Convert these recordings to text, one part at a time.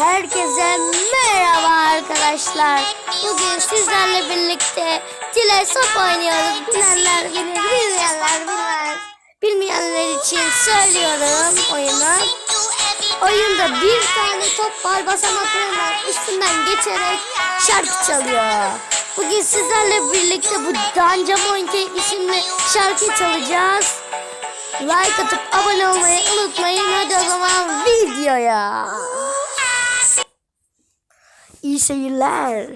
Herkese merhaba arkadaşlar. Bugün sizlerle birlikte Dile Sap oynuyoruz. Bilenler bilir, bilmeyenler bilmez. Bilmeyenler için söylüyorum oyunu. Oyunda bir tane top var basamaklarından üstünden geçerek şarkı çalıyor. Bugün sizlerle birlikte bu Danca Monkey isimli şarkı çalacağız. Like atıp abone olmayı unutmayın. Hadi o zaman videoya. 一些烂。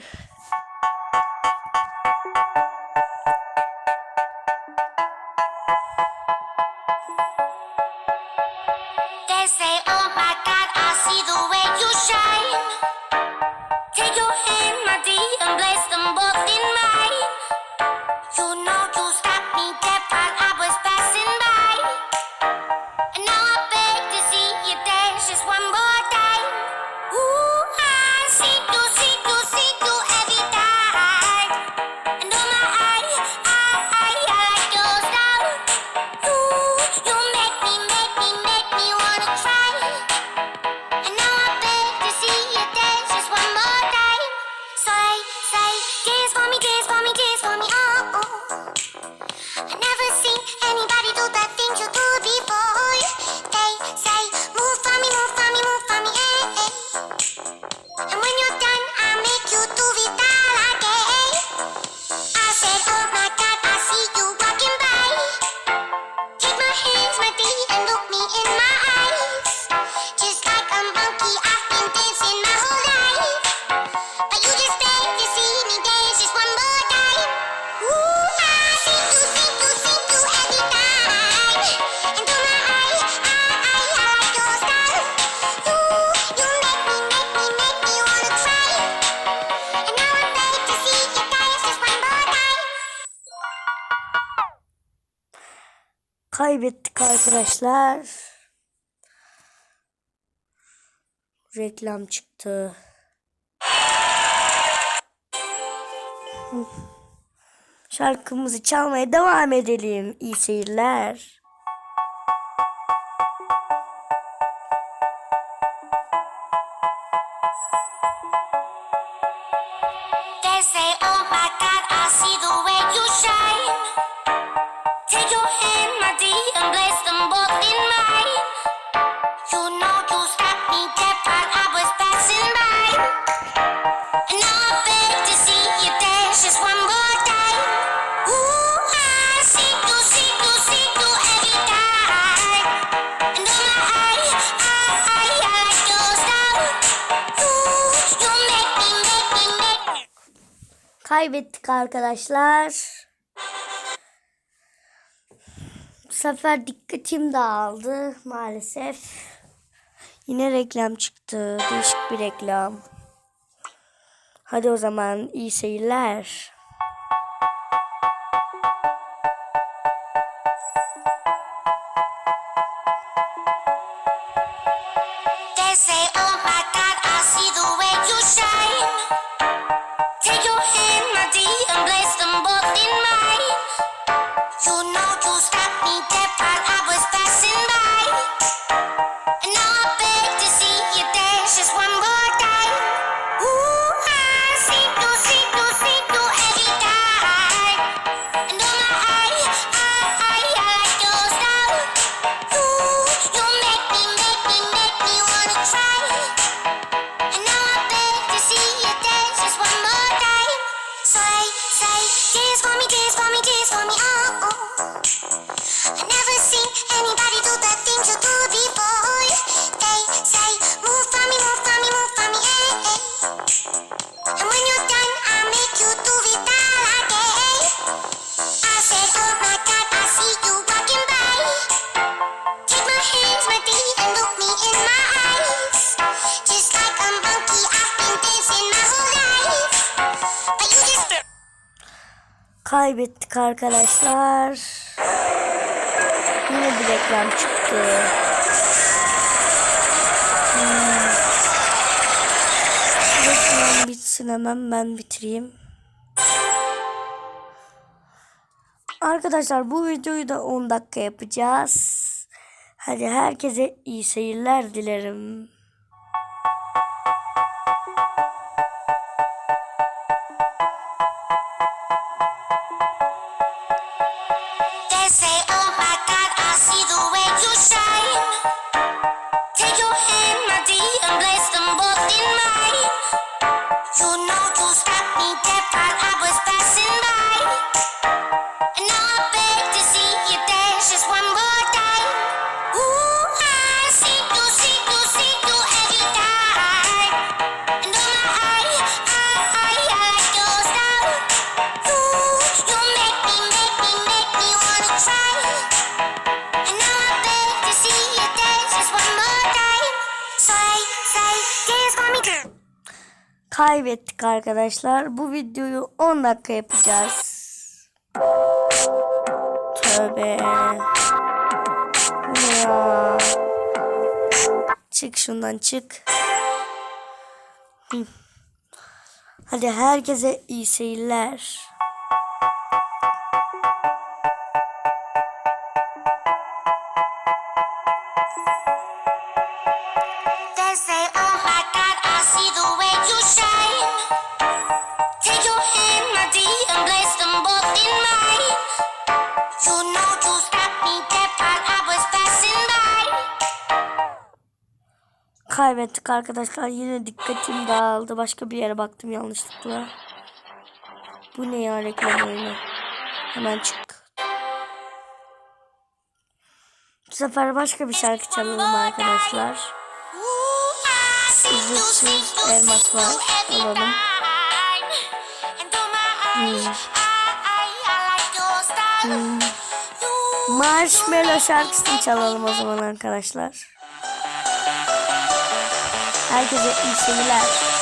kaybettik arkadaşlar. Reklam çıktı. Şarkımızı çalmaya devam edelim. İyi seyirler. They say, oh my God, I see the way you shine. Kaybettik arkadaşlar. Bu sefer dikkatim dağıldı maalesef. Yine reklam çıktı. Değişik bir reklam. Hadi o zaman iyi seyirler. kaybettik arkadaşlar. Yine bir reklam çıktı. Hmm. Reklam bitsin hemen ben bitireyim. Arkadaşlar bu videoyu da 10 dakika yapacağız. Hadi herkese iyi seyirler dilerim. Kaybettik arkadaşlar. Bu videoyu 10 dakika yapacağız. Tövbe. Ya? Çık şundan çık. Hadi herkese iyi seyirler. Kaybettik arkadaşlar. Yine dikkatim dağıldı. Başka bir yere baktım yanlışlıkla. Bu ne ya reklam oyunu? Hemen çık. Bu sefer başka bir şarkı çalalım arkadaşlar. Ücretsiz elmas var. Alalım. style. You Marshmallow şarkısını çalalım o zaman arkadaşlar. 孩子的一些依。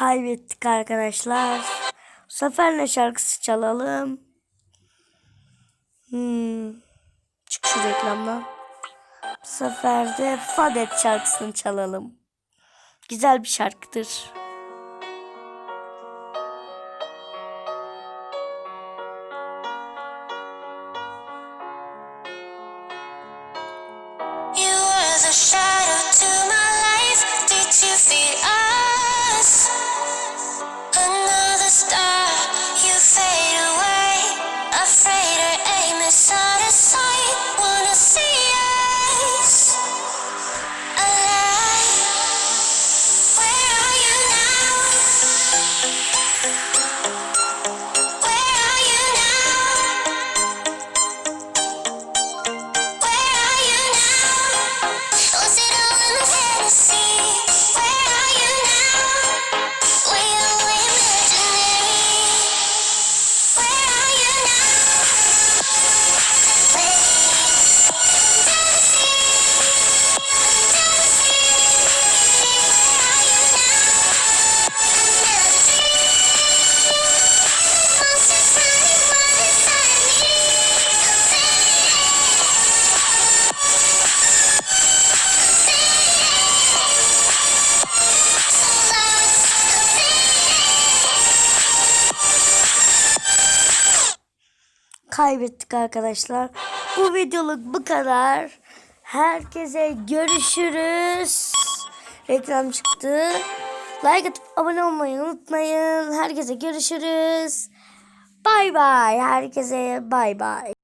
Kaybettik arkadaşlar. Bu sefer ne şarkısı çalalım? Hmm. Çık şu reklamdan. Bu sefer de Fadet şarkısını çalalım. Güzel bir şarkıdır. You were the shadow to my life. Did you feel us? Kaybettik arkadaşlar. Bu videoluk bu kadar. Herkese görüşürüz. Reklam çıktı. Like atıp abone olmayı unutmayın. Herkese görüşürüz. Bay bay. Herkese bay bay.